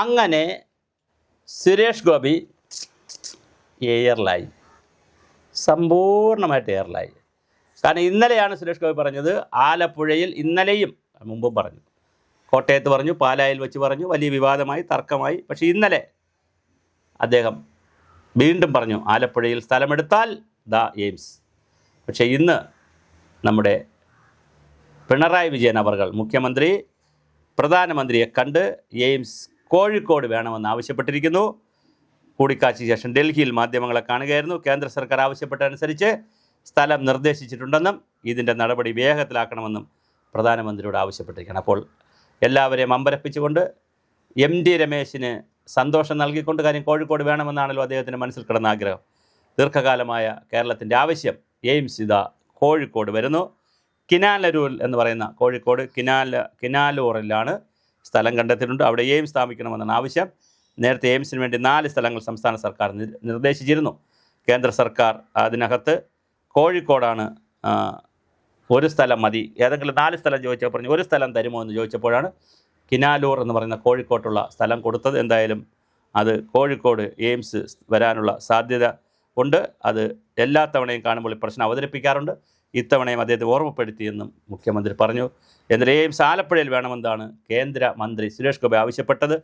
അങ്ങനെ സുരേഷ് ഗോപി എയറിലായി സമ്പൂർണമായിട്ട് എയറിലായി കാരണം ഇന്നലെയാണ് സുരേഷ് ഗോപി പറഞ്ഞത് ആലപ്പുഴയിൽ ഇന്നലെയും മുമ്പും പറഞ്ഞു. കോട്ടയത്ത് പറഞ്ഞു പാലായിൽ വെച്ച് പറഞ്ഞു വലിയ വിവാദമായി തർക്കമായി. പക്ഷേ ഇന്നലെ അദ്ദേഹം വീണ്ടും പറഞ്ഞു ആലപ്പുഴയിൽ സ്ഥലമെടുത്താൽ ദ എയിംസ്. പക്ഷേ ഇന്ന് നമ്മുടെ പിണറായി വിജയൻ അവർകൾ മുഖ്യമന്ത്രി പ്രധാനമന്ത്രിയെ കണ്ട് എയിംസ് കോഴിക്കോട് വേണമെന്ന് ആവശ്യപ്പെട്ടിരിക്കുന്നു. കൂടിക്കാഴ്ചയ്ക്ക് ശേഷം ഡൽഹിയിൽ മാധ്യമങ്ങളെ കാണുകയായിരുന്നു. കേന്ദ്ര സർക്കാർ ആവശ്യപ്പെട്ടതനുസരിച്ച് സ്ഥലം നിർദ്ദേശിച്ചിട്ടുണ്ടെന്നും ഇതിന്റെ നടപടി വേഗത്തിലാക്കണമെന്നും പ്രധാനമന്ത്രിയോട് ആവശ്യപ്പെട്ടിരിക്കുകയാണ്. അപ്പോൾ എല്ലാവരെയും അമ്പരപ്പിച്ചുകൊണ്ട് എം ഡി രമേശിന് സന്തോഷം നൽകിക്കൊണ്ട് കാര്യം കോഴിക്കോട് വേണമെന്നാണല്ലോ അദ്ദേഹത്തിന്റെ മനസ്സിൽ കിടന്ന ആഗ്രഹം. ദീർഘകാലമായ കേരളത്തിന്റെ ആവശ്യം എയിംസ് ഇതാ കോഴിക്കോട് വരുന്നു. കിനാലരൂൽ എന്ന് പറയുന്ന കോഴിക്കോട് കിനാല കിനാലൂറിലാണ് സ്ഥലം കണ്ടെത്തിയിട്ടുണ്ട്. അവിടെ എയിംസ് സ്ഥാപിക്കണമെന്നാണ് ആവശ്യം. നേരത്തെ എയിംസിന് വേണ്ടി നാല് സ്ഥലങ്ങൾ സംസ്ഥാന സർക്കാർ നിർദ്ദേശിച്ചിരുന്നു. കേന്ദ്ര സർക്കാർ അതിനകത്ത് കോഴിക്കോടാണ് ഒരു സ്ഥലം മതി. ഏതെങ്കിലും നാല് സ്ഥലം ചോദിച്ചപ്പോൾ പറഞ്ഞു ഒരു സ്ഥലം തരുമോ എന്ന് ചോദിച്ചപ്പോഴാണ് കിനാലൂർ എന്ന് പറയുന്ന കോഴിക്കോട്ടുള്ള സ്ഥലം കൊടുത്തത്. എന്തായാലും അത് കോഴിക്കോട് എയിംസ് വരാനുള്ള സാധ്യത ഉണ്ട്. അത് എല്ലാ തവണയും കാണുമ്പോൾ ഈ പ്രശ്നം അവതരിപ്പിക്കാറുണ്ട്. ഇത്തവണയും അദ്ദേഹത്തെ ഓർമ്മപ്പെടുത്തിയെന്നും മുഖ്യമന്ത്രി പറഞ്ഞു. എന്നാൽ സാലപ്പുഴയിൽ വേണമെന്നാണ് കേന്ദ്ര മന്ത്രി സുരേഷ് ഗോപി ആവശ്യപ്പെട്ടത്.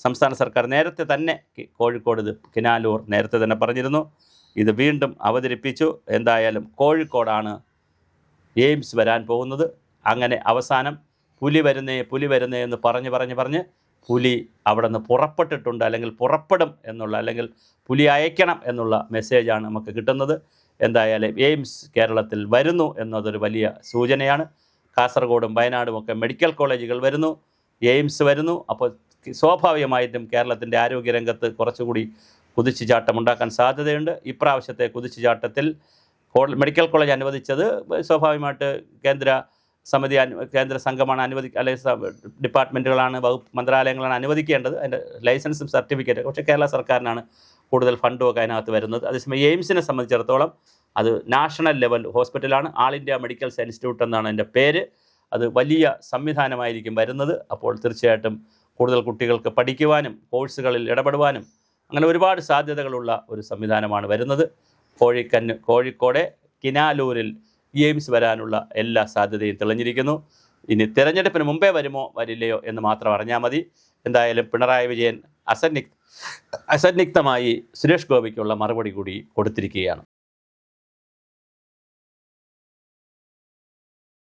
സംസ്ഥാന സർക്കാർ നേരത്തെ തന്നെ കോഴിക്കോട് ഇത് കിനാലൂർ നേരത്തെ തന്നെ പറഞ്ഞിരുന്നു. ഇത് വീണ്ടും അവതരിപ്പിച്ചു. എന്തായാലും കോഴിക്കോടാണ് എയിംസ് വരാൻ പോകുന്നത്. അങ്ങനെ അവസാനം പുലി വരുന്നേ പുലി വരുന്നേ എന്ന് പറഞ്ഞ് പറഞ്ഞ് പറഞ്ഞ് പുലി അവിടെ നിന്ന് പുറപ്പെട്ടിട്ടുണ്ട് അല്ലെങ്കിൽ പുറപ്പെടും എന്നുള്ള അല്ലെങ്കിൽ പുലി അയക്കണം എന്നുള്ള മെസ്സേജാണ് നമുക്ക് കിട്ടുന്നത്. എന്തായാലും എയിംസ് കേരളത്തിൽ വരുന്നു എന്നതൊരു വലിയ സൂചനയാണ്. കാസർഗോഡും വയനാടും ഒക്കെ മെഡിക്കൽ കോളേജുകൾ വരുന്നു. എയിംസ് വരുന്നു. അപ്പോൾ സ്വാഭാവികമായിട്ടും കേരളത്തിന്റെ ആരോഗ്യരംഗത്ത് കുറച്ചുകൂടി കുതിച്ചുചാട്ടം ഉണ്ടാക്കാൻ സാധ്യതയുണ്ട്. ഇപ്രാവശ്യത്തെ കുതിച്ചുചാട്ടത്തിൽ മെഡിക്കൽ കോളേജ് അനുവദിച്ചത് സ്വാഭാവികമായിട്ട് കേന്ദ്ര സമിതി കേന്ദ്ര സംഘമാണ് അനുവദി അല്ലെങ്കിൽ ഡിപ്പാർട്ട്മെന്റുകളാണ് വകുപ്പ് മന്ത്രാലയങ്ങളാണ് അനുവദിക്കേണ്ടത്. അതിന്റെ ലൈസൻസും സർട്ടിഫിക്കറ്റും പക്ഷേ കേരള സർക്കാരിനാണ് കൂടുതൽ ഫണ്ടും ഒക്കെ അതിനകത്ത് വരുന്നത്. അതേസമയം എയിംസിനെ സംബന്ധിച്ചിടത്തോളം അത് നാഷണൽ ലെവൽ ഹോസ്പിറ്റലാണ് all India medical science institute എന്നാണ് എന്റെ പേര്. അത് വലിയ സംവിധാനമായിരിക്കും വരുന്നത്. അപ്പോൾ തീർച്ചയായിട്ടും കൂടുതൽ കുട്ടികൾക്ക് പഠിക്കുവാനും കോഴ്സുകളിൽ ഇടപെടുവാനും അങ്ങനെ ഒരുപാട് സാധ്യതകളുള്ള ഒരു സംവിധാനമാണ് വരുന്നത്. കോഴിക്കന്ന് കോഴിക്കോടെ കിനാലൂരിൽ എയിംസ് വരാനുള്ള എല്ലാ സാധ്യതയും തെളിഞ്ഞിരിക്കുന്നു. ഇനി തിരഞ്ഞെടുപ്പിന് മുമ്പേ വരുമോ വരില്ലയോ എന്ന് മാത്രം അറിഞ്ഞാൽ മതി. എന്തായാലും പിണറായി വിജയൻ അസന്നിഗ്ധ അസന്നിഗ്ധമായി സുരേഷ് ഗോപിക്കുള്ള മറുപടി കൂടി കൊടുത്തിരിക്കുകയാണ്.